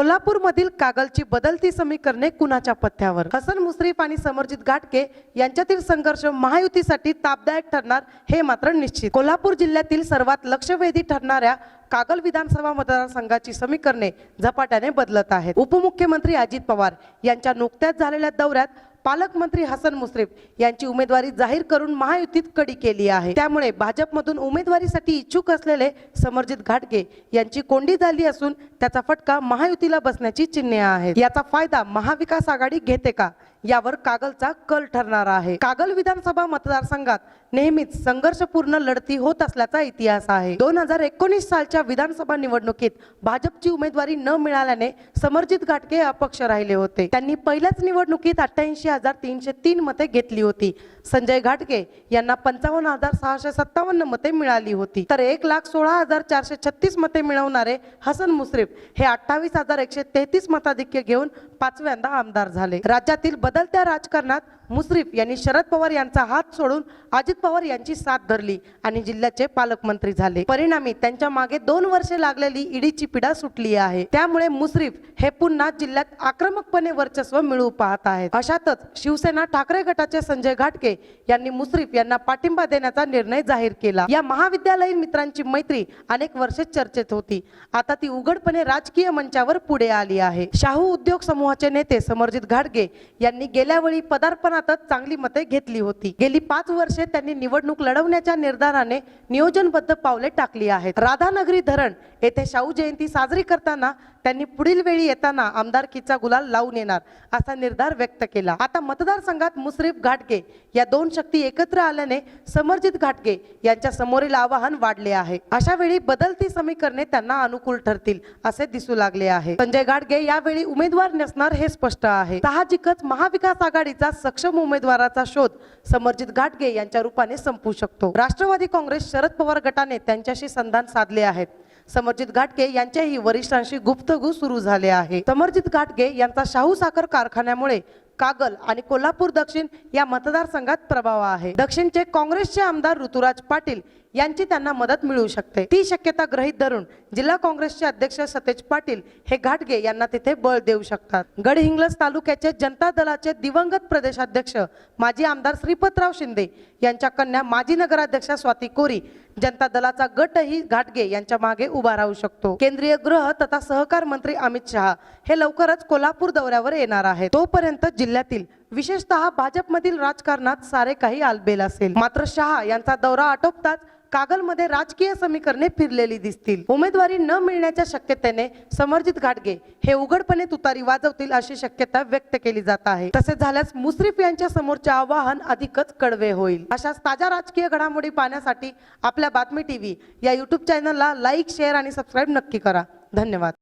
कोल्हापूरमधील कागलची बदलती समीकरणे कुणाच्या पथ्यावर? हसन मुश्रीफ आणि समरजित घाटके यांच्यातील संघर्ष महायुतीसाठी तापदायक ठरणार हे मात्र निश्चित. कोल्हापूर जिल्ह्यातील सर्वात लक्षवेधी ठरणाऱ्या कागल विधानसभा मतदारसंघाची समीकरणे झपाट्याने बदलत आहेत. उपमुख्यमंत्री अजित पवार यांच्या नुकत्याच झालेल्या दौऱ्यात पालकमंत्री हसन मुश्रीफ यांची उमेदवारी जाहीर करून महायुतीत कडी केली आहे. त्यामुळे भाजपमधून उमेदवारीसाठी इच्छुक असलेले समरजित घाटगे यांची कोंडी झाली असून त्याचा फटका महायुतीला बसण्याची चिन्हे आहेत. याचा फायदा महाविकास आघाडी घेते का? यावर कागलचा कल ठरणार आहे. कागल विधानसभा मतदारसंघात नेहमीच संघर्षपूर्ण लढती होत असल्याचा इतिहास आहे. दोन हजार एकोणीस सालच्या विधानसभा निवडणुकीत भाजपची उमेदवारी न मिळाल्याने समरजित घाटगे अपक्ष राहिले होते. त्यांनी पहिल्याच निवडणुकीत अठ्ठ्याऐंशी हजार तीनशे तीन मते घेतली होती. संजय घाटगे यांना पंचावन्न हजार सहाशे सत्तावन्न मते मिळाली होती. तर एक लाख सोळा हजार चारशे छत्तीस मते मिळवणारे हसन मुश्रीफ हे अठ्ठावीस हजार एकशे तेहतीस मताधिक्य घेऊन पाचव्यांदा आमदार झाले. राज्यातील बदलत्या राजकारणात मुश्रीफ यांनी शरद पवार यांचा हात सोडून अजित पवार यांची साथ धरली आणि जिल्ह्याचे पालकमंत्री झाले. परिणामी त्यांच्या मागे दोन वर्षे लागलेली ईडीची पिढा सुटली आहे. त्यामुळे मुश्रीफ हे पुन्हा जिल्ह्यात आक्रमकपणे वर्चस्व मिळवू पाहत आहेत. अशातच शिवसेना ठाकरे गटाचे संजय घाटके यांनी मुश्रीफ यांना पाठिंबा देण्याचा निर्णय जाहीर केला. या महाविद्यालयीन मित्रांची मैत्री अनेक वर्षे चर्चेत होती. आता ती उघडपणे राजकीय मंचावर पुढे आली आहे. शाहू उद्योग समूहाचे नेते समरजित घाटगे यांनी गेल्या वेळी पदार्पणातच चांगली मते घेतली होती. गेली पाच वर्षे त्यांनी निवडणूक लढवण्याच्या निर्धाराने नियोजनबद्ध पावले टाकली आहेत. राधानगरी धरण येथे शाहू जयंती साजरी करताना त्यांनी पुढील वेळी येताना आमदारकीचा गुलाल लावून येणार असा निर्धार व्यक्त केला. आता मतदारसंघात मुसरीफ घाटगे या दोन शक्ती एकत्र आल्याने समरजित घाटगे यांच्या समोरील आवाहन वाढले आहे. अशा वेळी बदलती समीकरणे त्यांना अनुकूल ठरतील असे दिसू लागले आहे. संजय घाटगे यावेळी उमेदवार नसणार हे स्पष्ट आहे. साहजिकच महाविकास आघाडीचा सक्षम उमेदवाराचा शोध समरजित घाटगे यांच्या रूपाने संपू शकतो. राष्ट्रवादी काँग्रेस शरद पवार गटाने त्यांच्याशी संधान साधले आहेत समरजित घाटगे यांच्याही वरिष्ठांशी गुप्तगू सुरू झाले आहे. समरजित घाटगे यांचा शाहू साखर कारखान्यामुळे कागल आणि कोल्हापूर दक्षिण या मतदारसंघात प्रभाव आहे. दक्षिणचे काँग्रेसचे आमदार ऋतुराज पाटील यांची त्यांना मदत मिळू शकते. ती शक्यता ग्रहित धरून जिल्हा काँग्रेसचे अध्यक्ष सतेज पाटील हे घाटगे यांना तिथे बळ देऊ शकतात. गडहिंग्लज तालुक्याचे जनता दलाचे दिवंगत प्रदेशाध्यक्ष माजी आमदार श्रीपतराव शिंदे यांच्या कन्या माजी नगराध्यक्षा स्वाती कोरी जनता दलाचा गटही घाटगे यांच्या मागे उभा राहू शकतो. केंद्रीय गृह तथा सहकार मंत्री अमित शहा हे लवकरच कोल्हापूर दौऱ्यावर येणार आहेत. तोपर्यंत जिल्ह्यातील विशेषतः भाजपमधील राजकारणात सारे काही आलबेल असेल. मात्र शहा यांचा दौरा आटोपताच कागलमध्ये राजकीय समीकरणे फिरलेली दिसतील. उमेदवारी न मिळण्याच्या शक्यतेने समर्जित घाटगे हे उघडपणे तुतारी वाजवतील अशी शक्यता व्यक्त केली जात आहे. तसे झाल्यास मुश्रीफ यांच्या समोरचे आवाहन अधिकच कडवे होईल. अशाच ताज्या राजकीय घडामोडी पाहण्यासाठी आपल्या बातमी टीव्ही या युट्यूब चॅनलला लाईक शेअर आणि सबस्क्राईब नक्की करा. धन्यवाद.